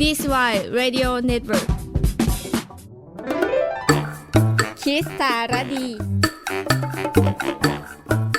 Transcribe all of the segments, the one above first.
DCY Radio Network คิดสารดี สวัส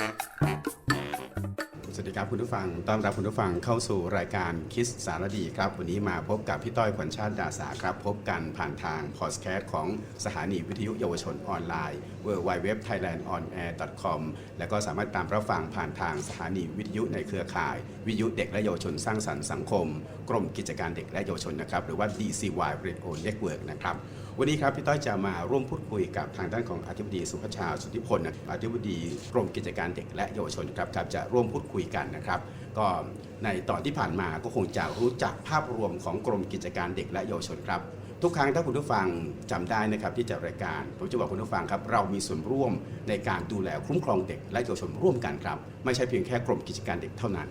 ดีครับคุณผู้ฟัง ต้อนรับคุณผู้ฟังเข้าสู่รายการคิสสารดีครับ วันนี้มาพบกับพี่ต้อยขวัญชาติดาสาครับ พบกันผ่านทางพอดแคสต์ของสถานีวิทยุเยาวชนออนไลน์ w w w t h a i l a n d o n a i r c o m แล้วก็สามารถตามรับฟังผ่านทางสถานีวิทยุในเครือข่าย วิทยุเด็กและเยาวชนสร้างสรรค์สังคม กรมกิจการเด็กและเยาวชนนะครับ หรือว่า DCY Radio Network นะครับ วันนี้ครับพี่ต้อยจะมาร่วมพูดคุยกับทางด้านของอธิบดีสุภชาสุทธิพลนะอธิบดีกรมกิจการเด็กและเยาวชนครับครับจะร่วมพูดคุยกันนะครับ ก็ในตอนที่ผ่านมาก็คงจะรู้จักภาพรวมของกรมกิจการเด็กและเยาวชนครับทุกครั้งถ้าคุณผู้ฟังจำได้นะครับที่จัดรายการผมจะบอกคุณผู้ฟังครับเรามีส่วนร่วมในการดูแลคุ้มครองเด็กและเยาวชนร่วมกันครับ ไม่ใช่เพียงแค่กรมกิจการเด็กเท่านั้น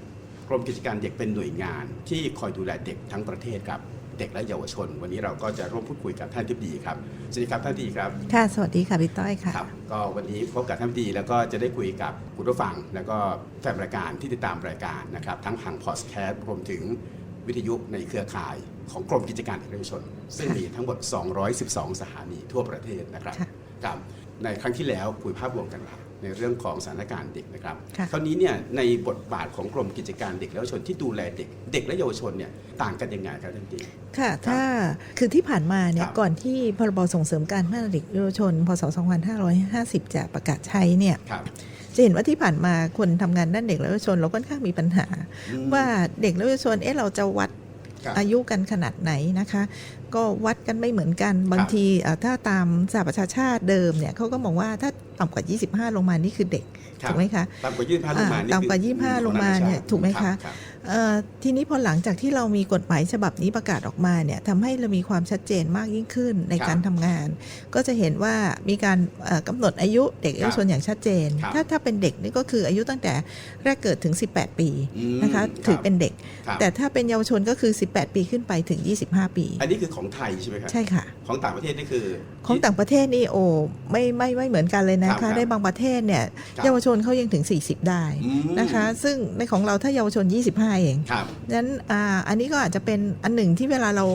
กรมกิจการเด็กเป็นหน่วยงานที่คอยดูแลเด็กทั้งประเทศครับ ด็กและเยาวชน วันนี้เราก็จะร่วมพูดคุยกับท่านทิบดีครับสวัสดีครับท่านทิบดีครับค่ะสวัสดีค่ะพี่ต้อยค่ะครับก็วันนี้พบกับท่านดีแล้วก็จะได้คุยกับคุณผู้ฟัง แล้วก็แฟนรายการที่ติดตามรายการนะครับทั้งทางพอดแคสต์รวมถึงวิทยุในเครือข่ายของกรมกิจการเด็กและเยาวชน ซึ่งมีทั้งหมด 212 สถานีทั่วประเทศนะครับค่ะครับในครั้งที่แล้วคุยภาพรวมกันแล้ว ในเรื่องของสถานการณ์เด็กนะครับค่ะคราวนี้เนี่ยในบทบาทของกรมกิจการเด็กและเยาวชนที่ดูแลเด็ก เด็กและเยาวชนเนี่ยต่างกันยังไงครับท่านดีค่ะ ถ้าคือที่ผ่านมาเนี่คยรับก่อนที่พรบส่งเสริมการพัฒนาเด็กและเยาวชนพศ 2550 จะประกาศใช้เนี่ยครับจะเห็นว่าที่ผ่านมาคนทำงานด้านเด็กและเยาวชนเราค่อนข้างมีปัญหาอืมว่าเด็กและเยาวชนเอ๊ะเราจะวัดครับอายุกันขนาดไหนนะคะ ก็วัดกันไม่เหมือนกันบางทีเอ่อถ้าตามสหประชาชาติเดิมเนี่ยเขาก็บอกว่าถ้า ต่ำกว่า 25 ลงมานี่คือเด็กครับถูกไหมคะต่ำกว่ายี่สิบห้าลงมาอ่านี่ต่ำกว่าคือ25 ลงมาเนี่ยถูกไหมคะรับเอ่อ ทีนี้พอหลังจากที่เรามีกฎหมายฉบับนี้ประกาศออกมาเนี่ยทำให้เรามีความชัดเจนมากยิ่งขึ้นในครับการทำงาน ก็จะเห็นว่ามีการเอ่อกำหนดอายุเด็กเยาวชนอย่างชัดเจนครับถ้าถ้าเป็นเด็กนี่ก็คืออายุตั้งแต่แรกเกิดถึง 18 ปีอืมนะคะถือเป็นเด็กครับแต่ถ้าเป็นเยาวชนก็คือ 18 ปีขึ้นไปถึง 25 ปี อันนี้คือของไทยใช่ไหมครับใช่ค่ะ ของต่างประเทศนี่คือ ของต่างประเทศนี่โอ้ไม่ไม่ไม่เหมือนกันเลยนะครัคะบในบางประเทศเนี่ยครับเยาวชนเขายังถึง 40 ได้อืมนะคะ ซึ่งในของเราถ้าเยาวชน 25เองครับนั้นอ่าอันนี้ก็อาจจะเป็นอันหนึ่งที่เวลาเรา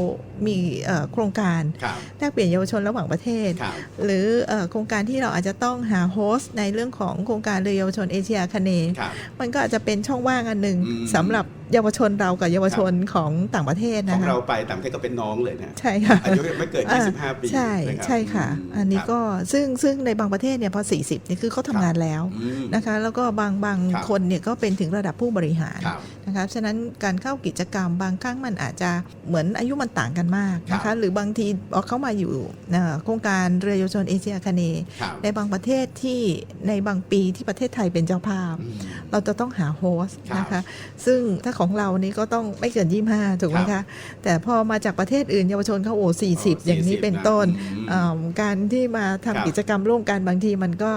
มีเอ่อโครงการครับแลกเปลี่ยนเยาวชนระหว่างประเทศครับหรือเอ่อโครงการที่เราอาจจะต้องหาโฮสต์ในเรื่องของโครงการเรือเยาวชนเอเชียคเนย์ครับมันก็อาจจะเป็นช่องว่างอันหนึ่งอืมสำหรับเยาวชนเรากับเยาวชนของต่างประเทศขอนะงคะเราไปต่างประเทศก็เป็นน้องเลยนะใช่ค่ะอายุไม่เกินอ่า25 ปี ใช่นรับใช่ค่ะมอันนี้ครับก็ซึ่งซึ่งในบางประเทศเนี่ยพอ 40 นี่คือเขาทำงานแล้วอืมนะคะ แล้วก็บางบางครับคนเนี่ยก็เป็นถึงระดับผู้บริหารครับนะคะฉะนั้นการเข้ากิจกรรมบางครั้งมันอาจจะเหมือนอายุมันต่างกันมากนะครัคะบหรือบางทีเอาเข้ามาอยู่เอ่อโครงการเรือเยาวชนเอเชียคเนย์ครับในบางประเทศที่ในบางปีที่ประเทศไทยเป็นเจ้าภาพอืมเราจะต้องหาโฮสต์ครับนะคะซึ่งถ้าของเรานี่ก็ต้องไม่เกิน25ถูกไหมครัคะบแต่พอมาจากประเทศอื่นเยาวชนเขาโอ้40อย่างนี้40เป็นต้นอืมเอ่อการที่มาครับทำกิจกรรมร่วมกันบางทีมันก็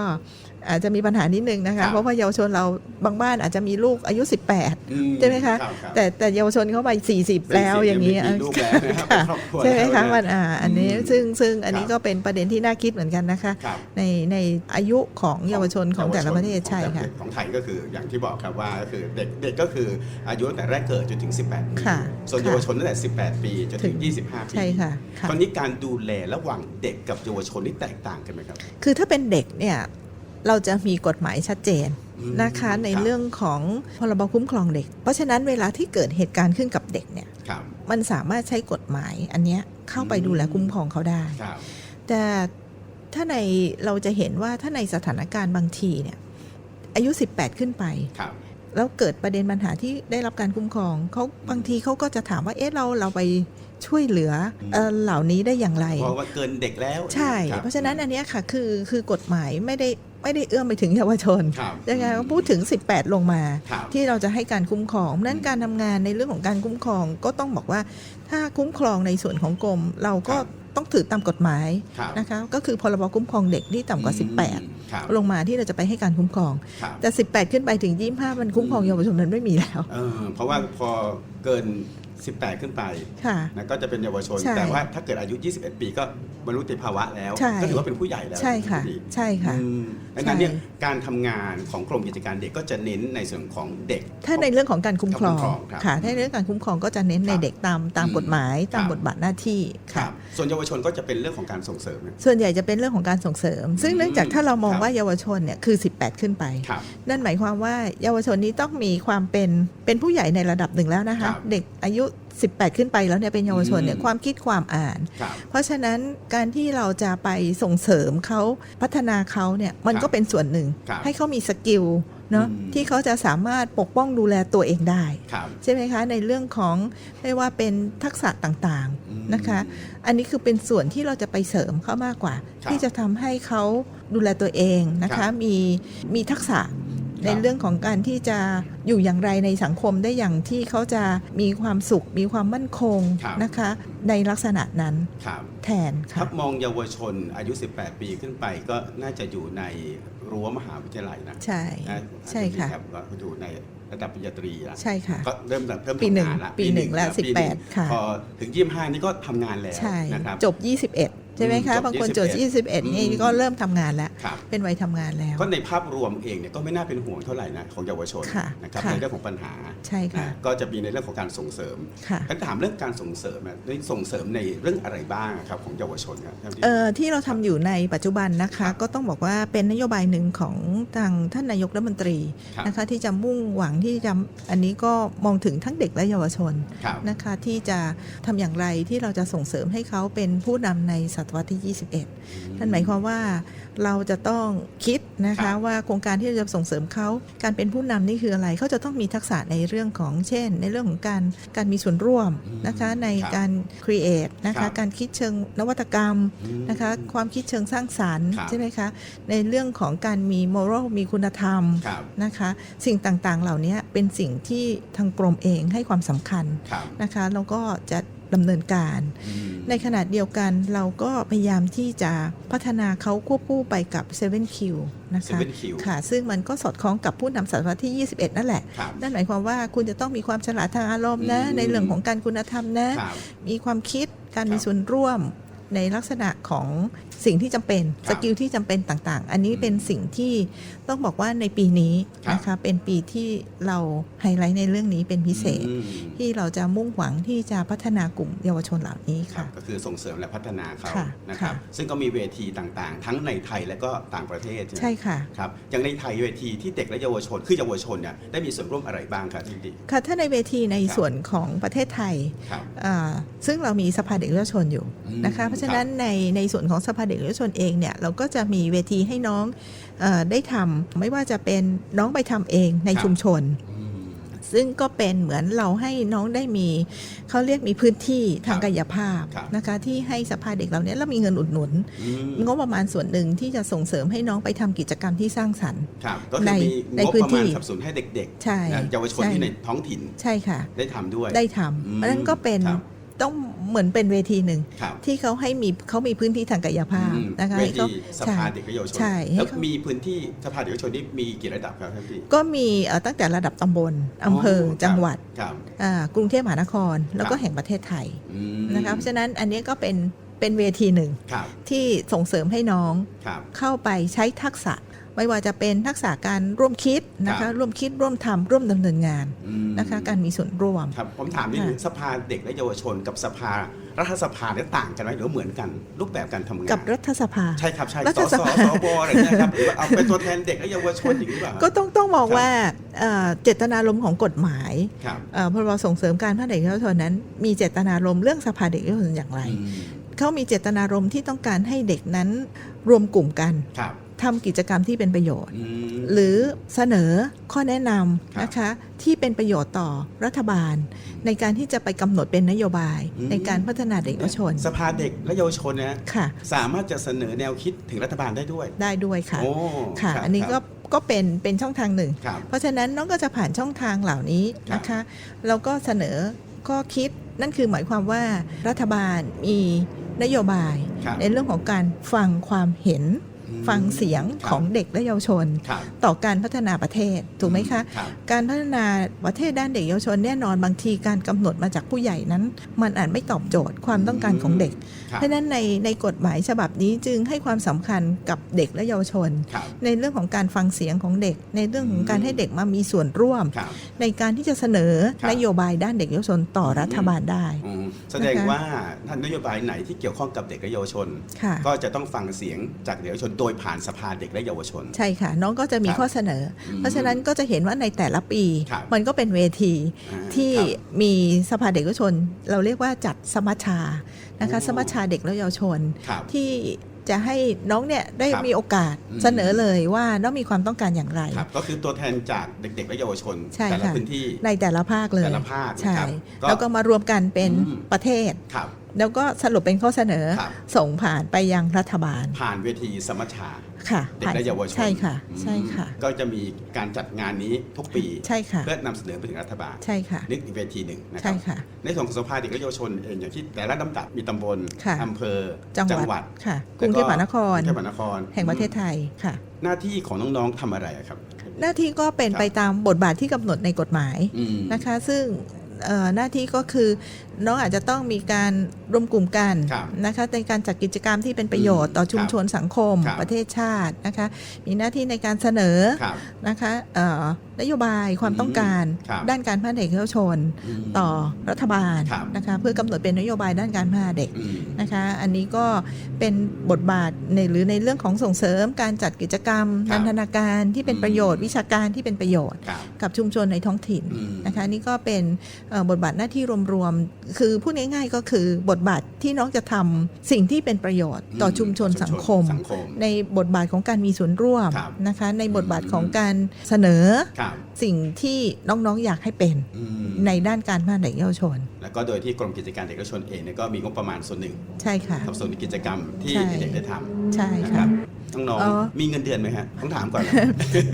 อาจจะมีปัญหานิดนึงนะครัคะบเพราะว่าเยาวชนเราบางบ้านอาจจะมีลูกอายุ 18อืใช่ไหมคะรับรับแต่แต่เยาวชนเขาไป 40 แล้วอย่างนี้มีลูกแล้วนะครับค่ะเป็นครอบครัวใช่ไหมแล้วคะนะมันอ่าอันนี้อืมซึ่งซึ่งอันนี้ครับก็เป็นประเด็นที่น่าคิดเหมือนกันนะคะครับในในอายุของเยาวชนของแต่ละประเทศของใช่แต่ลค่ะของไทยก็คืออย่างที่บอกครับว่าก็คือเด็กเด็กก็คืออายุตั้งแต่แรกเกิดจนถึง 18ปีค่ะส่วนค่ะเยาวชนตั้งแต่ 18 ปีจนถึงถึง25 ปีใช่ค่ะค่ะตอนนี้การดูแลระหว่างเด็กกับเยาวชนนี่แตกต่างกันไหมครับ คือถ้าเป็นเด็กเนี่ย เราจะมีกฎหมายชัดเจนอืมนะคะในครับเรื่องของพรบคุ้มครองเด็ก เพราะฉะนั้นเวลาที่เกิดเหตุการณ์ขึ้นกับเด็กเนี่ยครับมันสามารถใช้กฎหมายอันเนี้ยเข้าไปดูแลคุ้มครองเขาได้ครับแต่ถ้าในเราจะเห็นว่าถ้าในสถานการณ์บางทีเนี่ยอายุ 18 ขึ้นไปครับแล้วเกิดประเด็นปัญหาที่ได้รับการคุ้มครองเขาบางทีเขาก็จะถามว่าเอ๊ะเราเราไปช่วยเหลือเอ่อเหล่านี้ได้อย่างไรเพราะว่าเกินเด็กแล้วใช่คบเพราะฉะนั้นอันเนี้ยค่ะคือคือกฎหมายไม่ได้ ไม่ได้เอื้อมไปถึงเยาวชนครับยังไงก็พูดถึง 18 ลงมาครับที่เราจะให้การคุ้มครองเพราะฉะนั้นการทำงานในเรื่องของการคุ้มครองก็ต้องบอกว่า ถ้าคุ้มครองในส่วนของกรมเราก็ครับต้องถือตามกฎหมายครับนะคะก็คือพรบคุ้มครองเด็กที่ต่ำกว่าอืมครับ18 ลงมาที่เราจะไปให้การคุ้มครองครับแต่ 18 ขึ้นไปถึง 25 มันคุ้มครองเยาวชนมันไม่มีแล้วเออเพราะว่าพอเกิน 18 ขึ้นไปค่ะ นะก็จะเป็นเยาวชน ใช่แต่ว่าถ้าเกิดอายุ 21 ปีก็บรรลุนิติภาวะแล้ว ใช่ ก็ถือว่าเป็นผู้ใหญ่แล้วใช่ค่ะพี่ใช่ค่ะ อืมดังนั้นเนี่ยใช่ การทำงานของกรมกิจการเด็กก็จะเน้นในส่วนของเด็ก ถ้าในเรื่องของการคุ้มครองคุ้มครองครับค่ะ ถ้าในเรื่องการคุ้มครองก็จะเน้นในครับเด็กตามตามอืมกฎหมายตามครับ บทบาทหน้าที่ครัค่ะ บส่วนเยาวชนก็จะเป็นเรื่องของการส่งเสริมนะ ส่วนใหญ่จะเป็นเรื่องของการส่งเสริม ซึ่งอืมเนื่องจากถ้าเรามองครับ ว่าเยาวชนเนี่ยคือ 18 ขึ้นไป ครับ นั่นหมายความว่าเยาวชนนี้ต้องมีความเป็นเป็นผู้ใหญ่ในระดับหนึ่งแล้วนะครัคะบเด็กอายุ 18 ขึ้นไปแล้วเนี่ยเป็นเยาวชนเนี่ยอืมความคิดความอ่านครับเพราะฉะนั้นการที่เราจะไปส่งเสริมเขาพัฒนาเขาเนี่ยมันครับก็เป็นส่วนหนึ่งครับให้เขามีสกิลเนาะอืมที่เขาจะสามารถปกป้องดูแลตัวเองได้ครับใช่ไหมคะ ในเรื่องของไม่ว่าเป็นทักษะต่างอืมๆนะคะ อันนี้คือเป็นส่วนที่เราจะไปเสริมเขามากกว่าครับที่จะทำให้เขาดูแลตัวเองนะครัคะบมีมีทักษะ ในเรื่องของการที่จะอยู่อย่างไรในสังคมได้อย่างที่เขาจะมีความสุข มีความมั่นคงครับนะคะ ในลักษณะนั้นครับแทนถ้าค่ะมองเยาวชนอายุ 18 ปีขึ้นไปก็น่าจะอยู่ในรั้วมหาวิทยาลัยนะใใช่นะใช่ค่ะรับก็อยู่ในระดับปริญญาตรีแล้วใช่ค่ะก็เริ่มเริ่มปีหนึ่งทำงานละปีหนึ่งและปีหนึ่ง18ค่ะพอถึง25นี่ก็ทำงานแล้วใช่นะครับจบ21 ใช่ไหมคะอืมจบบางคนจบ21 21 นี่ก็เริ่มทำงานแล้วครับเป็นวัยทำงานแล้ว ก็ในภาพรวมเองเนี่ยก็ไม่น่าเป็นห่วงเท่าไหร่นะของเยาวชนค่ะนะครับค่ะในเรื่องของปัญหาใช่ค่ะนะก็จะมีในเรื่องของการส่งเสริมค่ะท่านถามเรื่องการส่งเสริมนะได้ส่งเสริมในเรื่องอะไรบ้างครับของเยาวชนครับท่านที่เอ่อที่เราทำอยู่ในปัจจุบันนะครัคะบก็ต้องบอกว่าเป็นนโยบายหนึ่งของทางท่านนายกรัฐมนตรีครับนะคะที่จะมุ่งหวังที่จะอันนี้ก็มองถึงทั้งเด็กและเยาวชนครับนะคะที่จะทำอย่างไรที่เราจะส่งเสริมให้เขาเป็นผู้นำในศตวรรษที่ 21 นั่นหมายความว่าเราจะต้องคิดนะครัคะบว่าโครงการที่เราจะส่งเสริมเขาการเป็นผู้นำนี่คืออะไรเขาจะต้องมีทักษะในเรื่องของเช่น ในเรื่องของการการมีส่วนร่วมนะคะในการ create นะครัคะบการคิดเชิงนวัตกรรมอืมนะคะความคิดเชิงสร้างสารรค์ครับใช่ไหมคะในเรื่องของการมี moral มีคุณธรรมครับนะคะสิ่งต่างๆเหล่านี้เป็นสิ่งที่ทางกรมเองให้ความสำคัญครับนะคะแล้วก็จะ ดำเนินการอืมในขณะเดียวกันเราก็พยายามที่จะพัฒนาเขาควบคู่ไปกับ 7Q นะคะ 7Q ค่ะ ซึ่งมันก็สอดคล้องกับผู้นำศตวรรษที่ 21 นั่นแหละครับนั่นหมายความว่าคุณจะต้องมีความฉลาดทางอารมณ์นะอืมในเรื่องของการคุณธรรมนะครับมีความคิดการครับมีส่วนร่วมในลักษณะของ สิ่งที่จำเป็นครัสบกิลที่จำเป็นต่างๆ อันนี้อืมเป็นสิ่งที่ต้องบอกว่าในปีนี้ครับนะคะเป็นปีที่เราไฮไลท์ในเรื่องนี้เป็นพิเศษอืมที่เราจะมุ่งหวังที่จะพัฒนากลุ่มเยาวชนเหล่านี้ครับค่ะ ก็คือส่งเสริมและพัฒนาเขาค่ะนะครับค่ะซึ่งก็มีเวทีต่างๆ ทั้งในไทยและก็ต่างประเทศใช่ไหมใช่ค่ะครับอย่างในไทยเวทีที่เด็กและเยาวชนคือเยาวชนเนี่ยได้มีส่วนร่วมอะไรบ้างครับที่ดีค่ะถ้าในเวทีในครับส่วนของประเทศไทยครับอ่าซึ่งเรามีสภาเด็กและเยาวชนอยู่อืมนะคะเพราะฉะนั้นในในส่วนของสภาเด็กและเยาวชนเองเนี่ยเราก็จะมีเวทีให้น้องเออได้ทำไม่ว่าจะเป็นน้องไปทำเองในครับชุมชนอืมซึ่งก็เป็นเหมือนเราให้น้องได้มีเขาเรียกมีพื้นที่ทางครับกายภาพครับนะคะที่ให้สภาเด็กเราเนี้ยเรามีเงินอุดหนุนอืมงบประมาณส่วนหนึ่งที่จะส่งเสริมให้น้องไปทำกิจกรรมที่สร้างสรรค์ครับก็คือในมีในงบพื้นประที่มาณสนับสนุนให้เด็กใช่ๆนะเยาวชนใช่ที่ในท้องถิ่นใช่ค่ะ ได้ทำด้วยได้ทอืมำเพราะฉะนั้นก็เป็นครับ ต้องเหมือนเป็นเวทีหนึ่ง ครับที่เขาให้มีเขามีพื้นที่ทางกายภาพอืมนะคะเวให้เขาทีสภาเด็กและเยาวชนใช่แล้วให้เขา มีพื้นที่สภาเด็กและเยาวชนนี่มีกี่ระดับครับท่านพี่ก็มีเอ่อตั้งแต่ระดับตำบลอำเภอครับจังหวัดครับ อ่ากรุงเทพมหานคร แล้วก็ครับ แห่งประเทศไทยอืมนะคะเพราะฉะนั้นอันนี้ก็เป็นเป็นเวทีหนึ่งครับที่ส่งเสริมให้น้องครับ เข้าไปใช้ทักษะ ไม่ว่าจะเป็นทักษะการร่วมคิดนะครัคะบร่วมคิดร่วมทำร่วมดำเนินงานอืมนะคะการมีส่วนร่วมครับผมถามนิดนึงสภาเด็กและเยาวชน กับสภารัฐสภาเนี่ยต่างกันไหมหรือว่าเหมือนกัน รูปแบบการทำงานกับรัฐสภาใช่ครับใช่รัสฐสสภาสวอะไรเงี้ยครับหรือว่าเอาเป็นตัวแทนเด็กและเยาวชนอย่างนี้หรือเปล่าก็ต้องต้องมองครับว่าเอ่อเจตนารมณ์ของกฎหมายครับเอ่อพรบส่งเสริมการพัฒนาเด็กและเยาวชนนั้น มีเจตนารมณ์เรื่องสภาเด็กและเยาวชนอย่างไรอืมเขามีเจตนารมณ์ที่ต้องการให้เด็กนั้นรวมกลุ่มกันครับ ทำกิจกรรมที่เป็นประโยชน์อืมหรือเสนอข้อแนะนครับำนะคะที่เป็นประโยชน์ต่อรัฐบาล ในการที่จะไปกำหนดเป็นนโยบายอืมในการพัฒนาเด็กและเยาวชน สภาเด็กและเยาวชนนะค่ะสามารถจะเสนอแนวคิดถึงรัฐบาลได้ด้วย ได้ด้วยค่ะโอ้ค่ะรับอันนี้ก็ก็เป็นเป็นช่องทางหนึ่งครับเพราะฉะนั้นน้องก็จะผ่านช่องทางเหล่านี้นะคะแล้วก็เสนอข้อคิดนั่นคือหมายความว่ารัฐบาลมีนโยบายครับในเรื่องของการฟังความเห็นอืม ฟังเสียงครับของเด็กและเยาวชนครับต่อการพัฒนาประเทศถูกไหมคะครับการพัฒนาประเทศด้านเด็กเยาวชนแน่นอนบางทีการกำหนดมาจากผู้ใหญ่นั้น มันอาจไม่ตอบโจทย์ความต้องการของเด็กครับเพราะฉะนั้นในในกฎหมายฉบับนี้จึงให้ความสำคัญกับเด็กและเยาวชนครับในเรื่องของการฟังเสียงของเด็ก ในเรื่องของการให้เด็กมามีส่วนร่วมครับในการที่จะเสนอครับนโยบายด้านเด็กเยาวชนต่อรัฐบาลได้อืมแสดงว่าท่านนโยบายไหนที่เกี่ยวข้องกับเด็กและเยาวชนค่ะก็จะต้องฟังเสียงจากเด็กและเยาวชนโดยผ่านสภาเด็กและเยาวชน ใช่ค่ะ น้องก็จะมีครับข้อเสนออืมเพราะฉะนั้นก็จะเห็นว่าในแต่ละปีครับมันก็เป็นเวทีอ่าที่ครับมีสภาเด็กและเยาวชน เราเรียกว่าจัดสมัชชานะคะโอ้สมัชชาเด็กและเยาวชนครับที่จะให้น้องเนี่ยได้ครับมีโอกาสอืมเสนอเลยว่าน้องมีความต้องการอย่างไรครับก็คือตัวแทนจากเด็ก ๆ และเยาวชนใช่แต่ละค่ะพื้นที่ในแต่ละภาคเลยแต่ละภาคใช่นะครับก็แล้วก็มารวมกันเป็นอืมประเทศครับ แล้วก็สรุปเป็นข้อเสนอครับ ส่งผ่านไปยังรัฐบาลผ่านเวทีสมัชชา ค่ะเด็กและเยาวชนใช่ค่ะ อืมใช่ค่ะ ก็จะมีการจัดงานนี้ทุกปี ใช่ค่ะ เพื่อนำเสนอไปถึงรัฐบาลใช่ค่ะ นึกอีกเวทีหนึ่งนะคใช่รับ ค่ะ ในส่วนของสภาเด็กและเยาวชนเองอย่างที่แต่ละลำดับมีตำบลค่ะ อำเภอจังหวัดค่ะกรุงเทพมหานคร กรุงเทพมหานครแห่งประเทศไทยค่ะ หน้าที่ของน้องๆทำอะไรอะครับ หน้าที่ก็เป็นครับ ไปตามบทบาทที่กำหนดในกฎหมายอืม นะคะ ซึ่งเอ่อ หน้าที่ก็คือน้องอาจจะต้องมีการรวมกลุ่มกันครับนะคะในการจัดกิจกรรมที่เป็นประโยชน์ต่อชุมชนสังคมครับประเทศชาตินะคะมีหน้าที่ในการเสนอครับนะคะเอ่อ นโยบายความต้องการครับด้านการพัฒนาเด็กและเยาวชนมต่อรัฐบาลครับนะคะเพื่อกำหนดเป็นนโยบายด้านการพัฒนาเด็กอืมนะคะอันนี้ก็เป็นบทบาทในหรือในเรื่องของส่งเสริมการจัดกิจกรรมครับนันทนาการที่เป็นประโยชน์อืมวิชาการที่เป็นประโยชน์ครับกับชุมชนในท้องถิ่นอืมนะคะนี่ก็เป็นเอ่อบทบาทหน้าที่รวมๆคือพูดง่ายๆก็คือบทบาทที่น้องจะทำสิ่งที่เป็นประโยชน์ต่อชุมชนสังคมสังคมในบทบาทของการมีส่วนร่วมครับนะคะในบทบาทอืมของการเสนอครับสิ่งที่น้องๆอยากให้เป็นอืมในด้านการพัฒนาเด็กเยาวชน แล้วก็โดยที่กรมกิจการเด็กและเยาวชนเองเนี่ยก็มีงบประมาณส่วนหนึ่งใช่ค่ะทำส่วนกิจกรรมที่ใช่ เด็กๆได้ทใช่ำนะคค่ะ รับ น้องอ๋อ ๆมีเงินเดือนไหมฮะต้องถามก่อน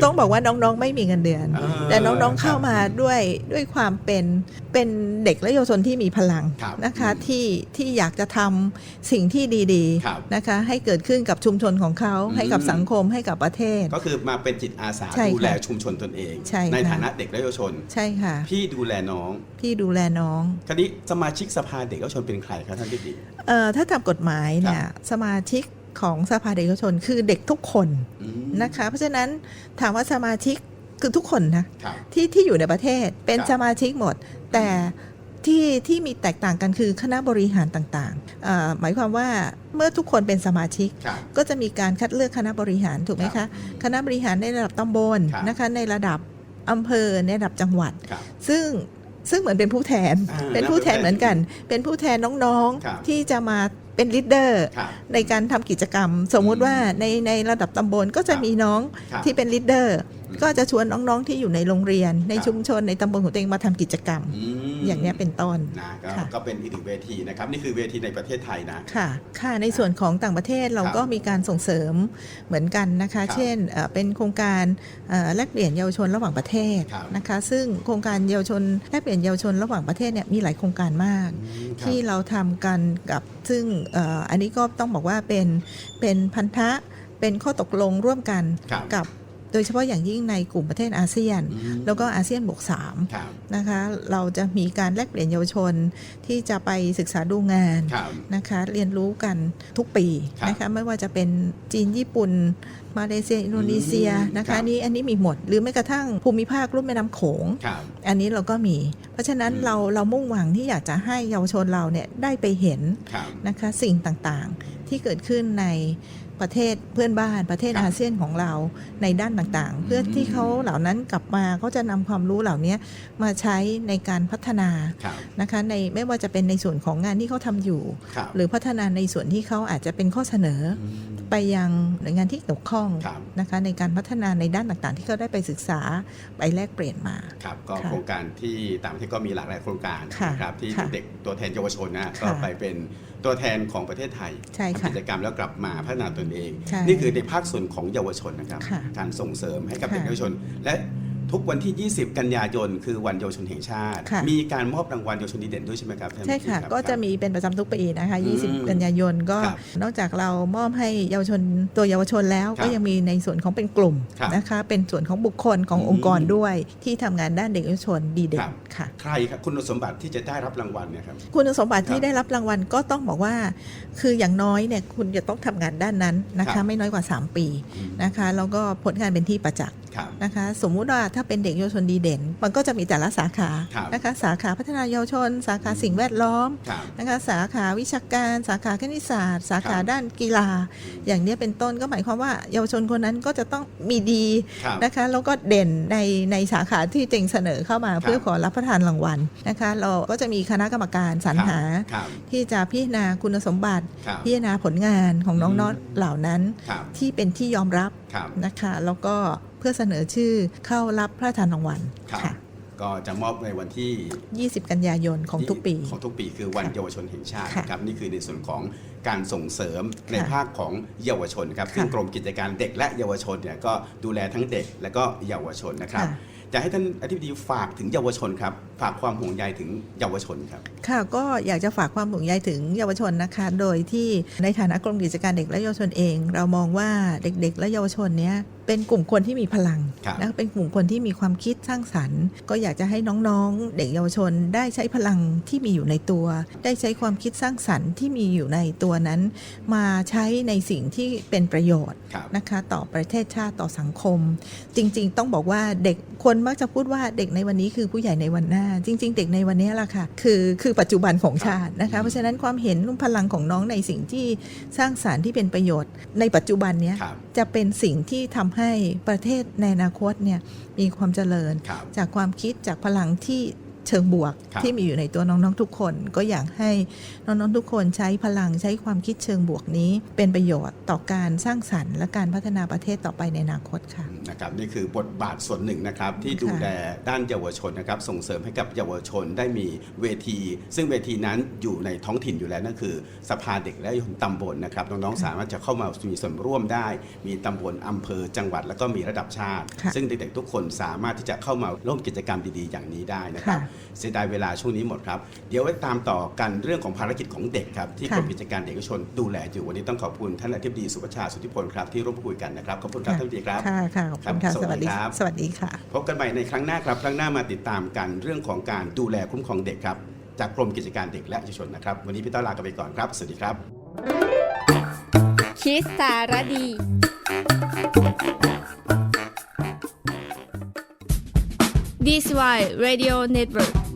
ต้องบอกว่าน้องๆ ไม่มีเงินเดือนเออแต่น้องๆเข้ามาด้วยด้วยความเป็นเป็นเด็กและเยาวชนที่มีพลังครับนะคะอืมที่ที่อยากจะทำสิ่งที่ดีครับๆนะคะ ให้เกิดขึ้นกับชุมชนของเขาอืม ให้กับสังคมให้กับประเทศ ก็คือมาเป็นจิตอาสาใช่ค่ะดูแลชุมชนตนเอง ใช่ค่ะ ฐานะเด็กและเยาวชน ใช่ค่ะ พี่ดูแลน้องพี่ดูแลน้องคราวนี้สมาชิกสภาเด็กและเยาวชนเป็นใครครับท่านพี่ดีเอ่อถ้าตามกฎหมายเนี่ยสมาชิก ของสภาเด็กเยาวชนคือเด็กทุกคนอืมนะคะ เพราะฉะนั้นถามว่าสมาชิกคือทุกคนนะครับที่ที่อยู่ในประเทศเป็นครับสมาชิกหมด แต่ที่ที่มีแตกต่างกันคือคณะบริหารต่างๆเอ่อหมายความว่าเมื่อทุกคนเป็นสมาชิกครับก็จะมีการคัดเลือกคณะบริหารถูกไหมครัคะบคณะบริหารในระดับตำบลครับนะคะในระดับอำเภอในระดับจังหวัดครับซึ่งซึ่งเหมือนเป็นผู้แทนอ่าเป็นผู้แทนแล้วเหมือนกัน เป็นผู้แทนน้องครับๆที่จะมา เป็นลีดเดอร์ครับในการทำกิจกรรม สมมุติว่าในในระดับตำบลก็จะครับมีน้องครับที่เป็นลีดเดอร์อืม ก็จะชวนน้องๆที่อยู่ในโรงเรียน ในครับชุมชนในตำบลของตัวเองมาทำกิจกรรมมอย่างเนี้ยเป็นต้นนะก็ค่ะก็เป็นอีกหนึ่งเวทีนะครับนี่คือเวทีในประเทศไทยนะค่ะค่ะในส่วนของต่างประเทศเราครับก็มีการส่งเสริมเหมือนกันนะคะครับเช่นเอ่อเป็นโครงการเอ่อแลกเปลี่ยนเยาวชนระหว่างประเทศครับนะคะ ซึ่งโครงการเยาวชนแลกเปลี่ยนเยาวชนระหว่างประเทศเนี่ยมีหลายโครงการมากอืมครับที่เราทำกันกับซึ่งเอ่ออันนี้ก็ต้องบอกว่าเป็นเป็นพันธะเป็นข้อตกลงร่วมกันครับกับ โดยเฉพาะอย่างยิ่งในกลุ่มประเทศอาเซียนอืมแล้วก็อาเซียนบวกสามครับนะคะเราจะมีการแลกเปลี่ยนเยาวชนที่จะไปศึกษาดูงานครับนะคะเรียนรู้กันทุกปีครับนะคะไม่ว่าจะเป็นจีนญี่ปุ่น มาเลเซีย อินโดนีเซียอืมนะครัคะบนี่อันนี้มีหมด หรือแม้กระทั่งภูมิภาครุ่มแม่น้ำโขงครับอันนี้เราก็มี เพราะฉะนั้นอืมเราเรามุ่งหวังที่อยากจะให้เยาวชนเราเนี่ยได้ไปเห็นครับนะคะสิ่งต่างๆที่เกิดขึ้นใน ประเทศเพื่อนบ้านประเทศครับอาเซียนของเราในด้านต่างอืมๆเพื่อที่เขาเหล่านั้นกลับมาเขาจะนำความรู้เหล่านี้มาใช้ในการพัฒนาครับนะคะในไม่ว่าจะเป็นในส่วนของงานที่เขาทำอยู่ครับหรือพัฒนาในส่วนที่เขาอาจจะเป็นข้อเสนอมไปยังหน่วยงานที่เกี่ยวข้องครับนะคะในการพัฒนาในด้านต่างๆ ที่เขาได้ไปศึกษาไปแลกเปลี่ยนมาครับก็ค่ะโครงการที่ต่างประเทศก็มีหลากหลายโครงการค่ะนะครับที่ค่ะเด็กตัวแทนเยาวชนนะค่ะก็ไปเป็นตัวแทนของประเทศไทยใช่ค่ะทำกิจกรรมแล้วกลับมาพัฒนาตนเองใช่นี่คือในภาคส่วนของเยาวชนนะครับค่ะการส่งเสริมให้กับค่ะเด็กเยาวชนและ ทุกวันที่ 20 กันยายน คือวันเยาวชนแห่งชาติ ค่ะ มีการมอบรางวัลเยาวชนดีเด่นด้วยใช่ไหมครับท่านใช่ค่ะ รับ ก็จะรับมีเป็นประจำทุกปีนะคะ อืม20 กันยายนก็ครับนอกจากเรามอบให้เยาวชนตัวเยาวชนแล้วครับก็ยังมีในส่วนของเป็นกลุ่มครับนะคะ เป็นส่วนของบุคคลของอืมองค์กรด้วย ที่ทำงานด้านเด็กเยาวชนดีเด่ครันบค่ะ ใครครับคุณสมบัติที่จะได้รับรางวัลเนี่ยครับ คุณสมบัติครับที่ได้รับรางวัลก็ต้องบอกว่า คืออย่างน้อยเนี่ยคุณจะต้องทำงานด้านนั้นนะครัคะ บ ไม่น้อยกว่า 3 ปีอืมนะคะแล้วก็ผลงานเป็นที่ประจักษ์ครับ นะคะ สมมุติว่าถ้าเป็นเด็กเยาวชนดีเด่น มันก็จะมีแต่ละสาขาครับนะคะสาขาพัฒนาเยาวชน สาขาสิ่งแวดล้อมครับนะคะสาขาวิชาการ สาขาคณิตศาสตร์ สาขาครับด้านกีฬา อย่างนี้ยเป็นต้นก็หมายความว่าเยาวชนคนนั้นก็จะต้องมีดีครับนะคะแล้วก็เด่นในในสาขาที่เต็งเสนอเข้ามาเพื่อขอรับประทานรางวัลนะคะเราก็จะมีคณะกรรมการสรรหาครับที่จะพิจารณาคุณสมบัติครับพิจารณาผลงานของน้องอืมๆเหล่านั้นครับที่เป็นที่ยอมรับครับนะคะแล้วก็เพื่อเสนอชื่อเข้ารับพระราชทานรางวัลครับค่ะก็จะมอบในวันที่ 20 กันยายนของทุกปี ของทุกปีคือวันค่ะเยาวชนแห่งชาติค่ะครับนี่คือในส่วนของการส่งเสริมในค่ะภาคของเยาวชนครับค่ะซึ่งกรมกิจการเด็กและเยาวชนเนี่ยก็ดูแลทั้งเด็กและก็เยาวชนนะครับ ค่ะจะให้ท่านอธิบดีฝากถึงเยาวชนครับ ฝากความห่วงใยถึงเยาวชนครับ ค่ะก็อยากจะฝากความห่วงใยถึงเยาวชนนะคะ โดยที่ในฐานะกรมกิจการเด็กและเยาวชนเอง เรามองว่าเด็กๆ และเยาวชนเนี้ยเป็นกลุ่มคนที่มีพลังครับนะเป็นกลุ่มคนที่มีความคิดสร้างสรรค์ ก็อยากจะให้น้องๆ เด็กเยาวชนได้ใช้พลังที่มีอยู่ในตัว ได้ใช้ความคิดสร้างสรรค์ที่มีอยู่ในตัวนั้น มาใช้ในสิ่งที่เป็นประโยชน์ครับนะคะ ต่อประเทศชาติต่อสังคม จริงๆ ต้องบอกว่าเด็กคนมักจะพูดว่าเด็กในวันนี้คือผู้ใหญ่ในวันหน้า จริง ๆ เด็กในวันนี้แหละค่ะ คือคือปัจจุบันของชาตินะครัคะบเพราะฉะนั้นความเห็นพลังของน้องในสิ่งที่สร้างสารรค์ที่เป็นประโยชน์ ในปัจจุบันเนี้ยครับจะเป็นสิ่งที่ทำให้ประเทศในอนาคตเนี่ยมีความเจริญครับจากความคิดจากพลังที่ เชิงบวกครับที่มีอยู่ในตัวน้องๆทุกคน ก็อยากให้น้องๆทุกคนใช้พลังใช้ความคิดเชิงบวกนี้ เป็นประโยชน์ต่อการสร้างสรรค์ และการพัฒนาประเทศต่อไปในอนาคตค่ะนะครับนี่คือบทบาทส่วนหนึ่งนะครับที่ค่ะดูแลด้านเยาวชนนะครับส่งเสริมให้กับเยาวชนได้มีเวที ซึ่งเวทีนั้นอยู่ในท้องถิ่นอยู่แล้วนั่นคือสภาเด็กและเยาวชนตำบลนะครับน้องๆสามารถจะเข้ามามีส่วนร่วมได้ มีตำบลอำเภอจังหวัดแล้วก็มีระดับชาติค่ะซึ่งเด็กๆทุกคนสามารถที่จะเข้ามาร่วมกิจกรรมดีๆอย่างนี้ได้นะครับค่ะเสียดายเวลาช่วงนี้หมดครับ เดี๋ยวไว้ตามต่อกันเรื่องของภารกิจของเด็กครับ ที่ค่ะกรมกิจการเด็กและเยาวชนดูแลอยู่วันนี้ต้องขอบคุณท่านอธิบดีสุภชาสุทธิพลครับที่ร่วมพูดคุยกันนะครับขอบคุณครับท่านอธิบดีครับค่ะค่ะขอบคุณค่ะครับสวัสดีสวัสดีครับสวัสดีค่ะ พบกันใหม่ในครั้งหน้าครับครั้งหน้ามาติดตามกันเรื่องของการดูแลคุ้มครองเด็กครับจากกรมกิจการเด็กและเยาวชนนะครับ วันนี้พี่ต้อลากันไปก่อนครับ สวัสดีครับ คิดสารดี DSY Radio Network.